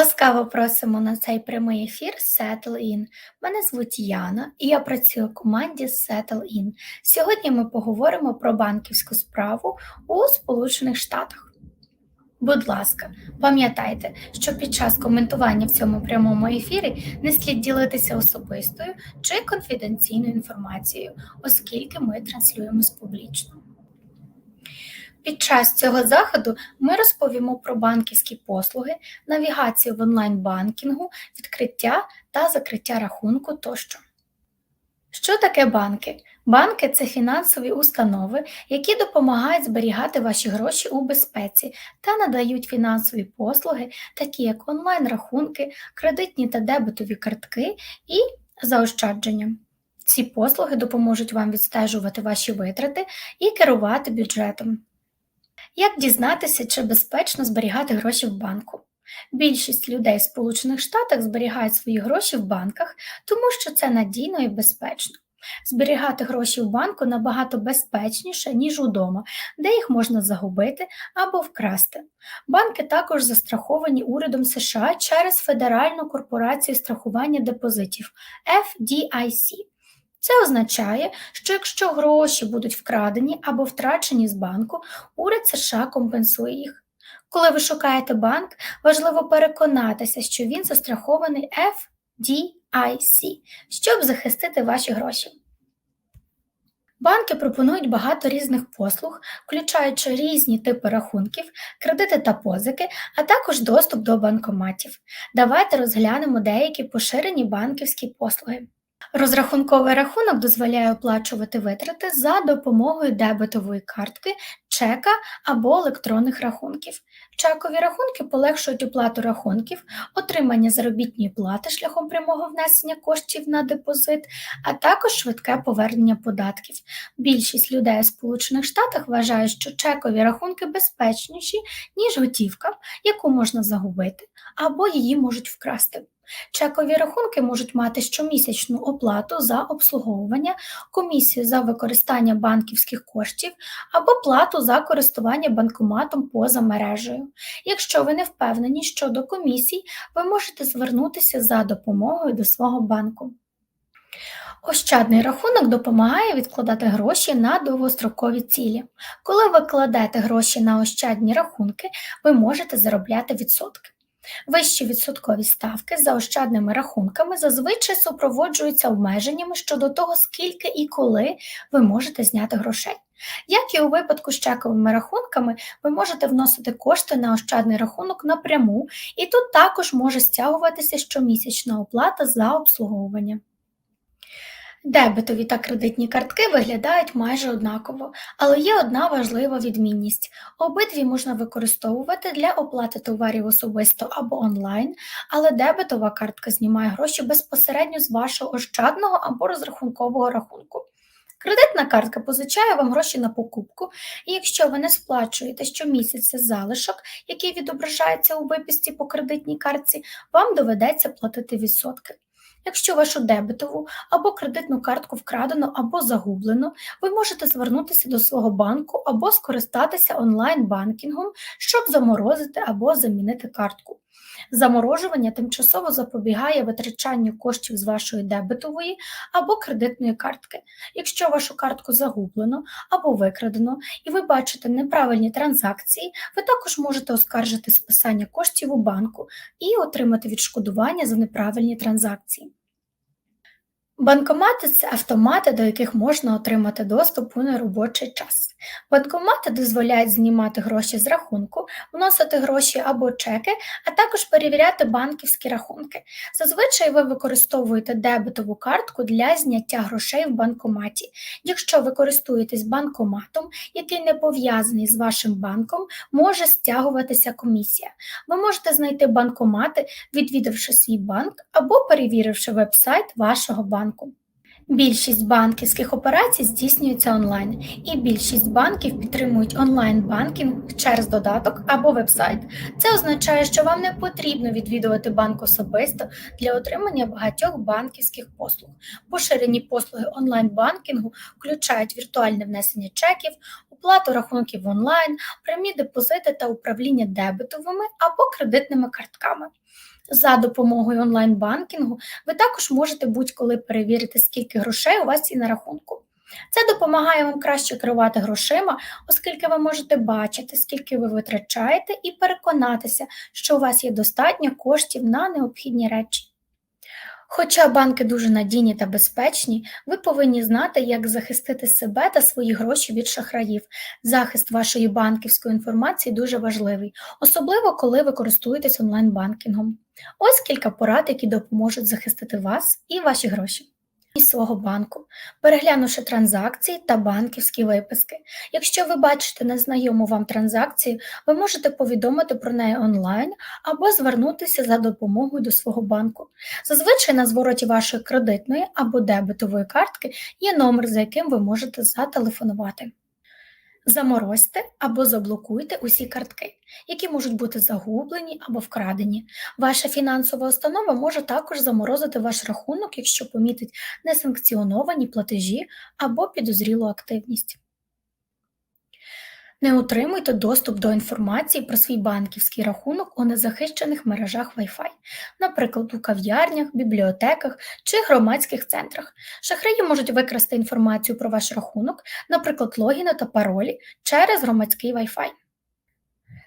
Ласкаво просимо на цей прямий ефір Settle In. Мене звуть Яна і я працюю у команді Settle In. Сьогодні ми поговоримо про банківську справу у Сполучених Штатах. Будь ласка, пам'ятайте, що під час коментування в цьому прямому ефірі не слід ділитися особистою чи конфіденційною інформацією, оскільки ми транслюємось публічно. Під час цього заходу ми розповімо про банківські послуги, навігацію в онлайн-банкінгу, відкриття та закриття рахунку тощо. Що таке банки? Банки це фінансові установи, які допомагають зберігати ваші гроші у безпеці та надають фінансові послуги, такі як онлайн-рахунки, кредитні та дебетові картки і заощадження. Ці послуги допоможуть вам відстежувати ваші витрати і керувати бюджетом. Як дізнатися, чи безпечно зберігати гроші в банку? Більшість людей в Сполучених Штатах зберігають свої гроші в банках, тому що це надійно і безпечно. Зберігати гроші в банку набагато безпечніше, ніж удома, де їх можна загубити або вкрасти. Банки також застраховані урядом США через Федеральну корпорацію страхування депозитів FDIC. Це означає, що якщо гроші будуть вкрадені або втрачені з банку, уряд США компенсує їх. Коли ви шукаєте банк, важливо переконатися, що він застрахований FDIC, щоб захистити ваші гроші. Банки пропонують багато різних послуг, включаючи різні типи рахунків, кредити та позики, а також доступ до банкоматів. Давайте розглянемо деякі поширені банківські послуги. Розрахунковий рахунок дозволяє оплачувати витрати за допомогою дебетової картки, чека або електронних рахунків. Чекові рахунки полегшують оплату рахунків, отримання заробітної плати шляхом прямого внесення коштів на депозит, а також швидке повернення податків. Більшість людей у Сполучених Штатах вважає, що чекові рахунки безпечніші, ніж готівка, яку можна загубити, або її можуть вкрасти. Чекові рахунки можуть мати щомісячну оплату за обслуговування, комісію за використання банківських коштів або плату за користування банкоматом поза мережею. Якщо ви не впевнені щодо комісій, ви можете звернутися за допомогою до свого банку. Ощадний рахунок допомагає відкладати гроші на довгострокові цілі. Коли ви кладете гроші на ощадні рахунки, ви можете заробляти відсотки. Вищі відсоткові ставки за ощадними рахунками зазвичай супроводжуються обмеженнями щодо того, скільки і коли ви можете зняти грошей. Як і у випадку з чековими рахунками, ви можете вносити кошти на ощадний рахунок напряму, і тут також може стягуватися щомісячна оплата за обслуговування. Дебетові та кредитні картки виглядають майже однаково, але є одна важлива відмінність: обидві можна використовувати для оплати товарів особисто або онлайн, але дебетова картка знімає гроші безпосередньо з вашого ощадного або розрахункового рахунку. Кредитна картка позичає вам гроші на покупку, і якщо ви не сплачуєте щомісяця залишок, який відображається у виписці по кредитній картці, вам доведеться платити відсотки. Якщо вашу дебетову або кредитну картку вкрадено або загублено, ви можете звернутися до свого банку або скористатися онлайн-банкінгом, щоб заморозити або замінити картку. Заморожування тимчасово запобігає витрачанню коштів з вашої дебетової або кредитної картки. Якщо вашу картку загублено або викрадено, і ви бачите неправильні транзакції, ви також можете оскаржити списання коштів у банку і отримати відшкодування за неправильні транзакції. Банкомати це автомати, до яких можна отримати доступ у неробочий час. Банкомати дозволяють знімати гроші з рахунку, вносити гроші або чеки, а також перевіряти банківські рахунки. Зазвичай ви використовуєте дебетову картку для зняття грошей в банкоматі. Якщо ви користуєтесь банкоматом, який не пов'язаний з вашим банком, може стягуватися комісія. Ви можете знайти банкомати, відвідавши свій банк або перевіривши веб-сайт вашого банку. Більшість банківських операцій здійснюється онлайн, і більшість банків підтримують онлайн-банкінг через додаток або вебсайт. Це означає, що вам не потрібно відвідувати банк особисто для отримання багатьох банківських послуг. Поширені послуги онлайн-банкінгу включають віртуальне внесення чеків, оплату рахунків онлайн, прямі депозити та управління дебетовими або кредитними картками. За допомогою онлайн-банкінгу ви також можете будь-коли перевірити, скільки грошей у вас є на рахунку. Це допомагає вам краще керувати грошима, оскільки ви можете бачити, скільки ви витрачаєте, і переконатися, що у вас є достатньо коштів на необхідні речі. Хоча банки дуже надійні та безпечні, ви повинні знати, як захистити себе та свої гроші від шахраїв. Захист вашої банківської інформації дуже важливий, особливо коли ви користуєтесь онлайн-банкінгом. Ось кілька порад, які допоможуть захистити вас і ваші гроші. І свого банку, переглянувши транзакції та банківські виписки. Якщо ви бачите незнайому вам транзакцію, ви можете повідомити про неї онлайн або звернутися за допомогою до свого банку. Зазвичай на звороті вашої кредитної або дебетової картки є номер, за яким ви можете зателефонувати. Заморозьте або заблокуйте усі картки, які можуть бути загублені або вкрадені. Ваша фінансова установа може також заморозити ваш рахунок, якщо помітить несанкціоновані платежі або підозрілу активність. Не отримуйте доступ до інформації про свій банківський рахунок у незахищених мережах Wi-Fi, наприклад, у кав'ярнях, бібліотеках чи громадських центрах. Шахраї можуть викрасти інформацію про ваш рахунок, наприклад, логіни та паролі через громадський Wi-Fi.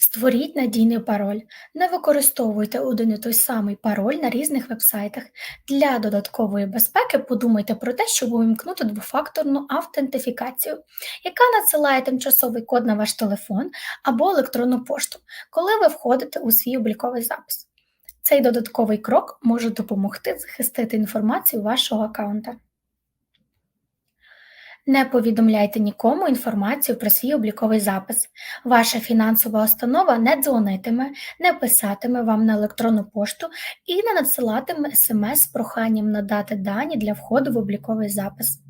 Створіть надійний пароль. Не використовуйте один і той самий пароль на різних вебсайтах. Для додаткової безпеки подумайте про те, щоб увімкнути двофакторну автентифікацію, яка надсилає тимчасовий код на ваш телефон або електронну пошту, коли ви входите у свій обліковий запис. Цей додатковий крок може допомогти захистити інформацію вашого аккаунта. Не повідомляйте нікому інформацію про свій обліковий запис. Ваша фінансова установа не дзвонитиме, не писатиме вам на електронну пошту і не надсилатиме смс з проханням надати дані для входу в обліковий запис.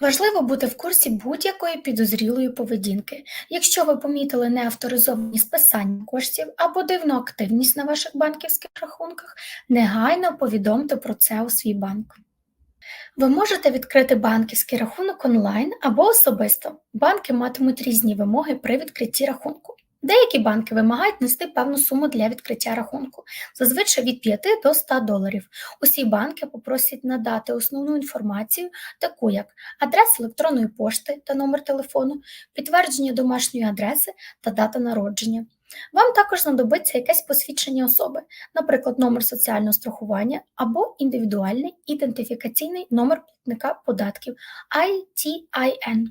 Важливо бути в курсі будь-якої підозрілої поведінки. Якщо ви помітили неавторизовані списання коштів або дивну активність на ваших банківських рахунках, негайно повідомте про це у свій банк. Ви можете відкрити банківський рахунок онлайн або особисто. Банки матимуть різні вимоги при відкритті рахунку. Деякі банки вимагають нести певну суму для відкриття рахунку, зазвичай від 5 до 100 доларів. Усі банки попросять надати основну інформацію, таку як адресу електронної пошти та номер телефону, підтвердження домашньої адреси та дата народження. Вам також знадобиться якесь посвідчення особи, наприклад, номер соціального страхування або індивідуальний ідентифікаційний номер платника податків ITIN.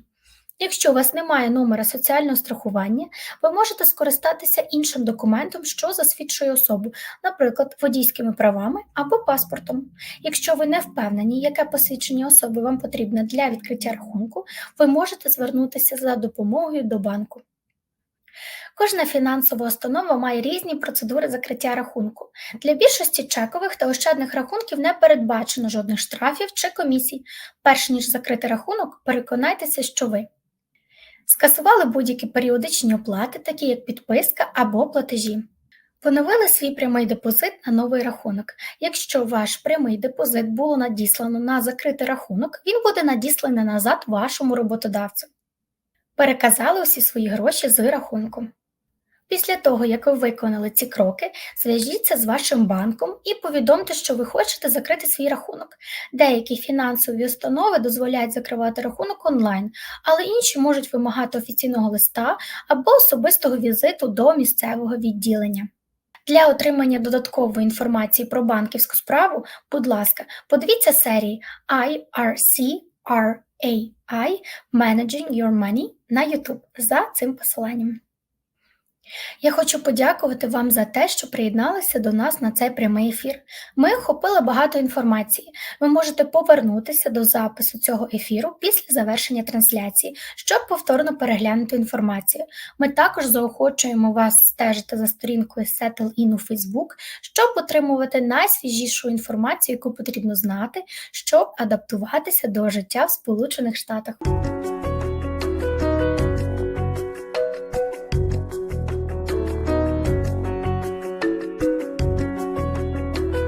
Якщо у вас немає номера соціального страхування, ви можете скористатися іншим документом, що засвідчує особу, наприклад, водійськими правами або паспортом. Якщо ви не впевнені, яке посвідчення особи вам потрібне для відкриття рахунку, ви можете звернутися за допомогою до банку. Кожна фінансова установа має різні процедури закриття рахунку. Для більшості чекових та ощадних рахунків не передбачено жодних штрафів чи комісій. Перш ніж закрити рахунок, переконайтеся, що ви скасували будь-які періодичні оплати, такі як підписка або платежі. Поновили свій прямий депозит на новий рахунок. Якщо ваш прямий депозит було надіслано на закритий рахунок, він буде надісланий назад вашому роботодавцю. Переказали усі свої гроші з рахунку. Після того, як ви виконали ці кроки, зв'яжіться з вашим банком і повідомте, що ви хочете закрити свій рахунок. Деякі фінансові установи дозволяють закривати рахунок онлайн, але інші можуть вимагати офіційного листа або особистого візиту до місцевого відділення. Для отримання додаткової інформації про банківську справу, будь ласка, подивіться серії IRC-RAI Managing Your Money на YouTube за цим посиланням. Я хочу подякувати вам за те, що приєдналися до нас на цей прямий ефір. Ми охопили багато інформації. Ви можете повернутися до запису цього ефіру після завершення трансляції, щоб повторно переглянути інформацію. Ми також заохочуємо вас стежити за сторінкою SettleIn у Facebook, щоб отримувати найсвіжішу інформацію, яку потрібно знати, щоб адаптуватися до життя в Сполучених Штатах.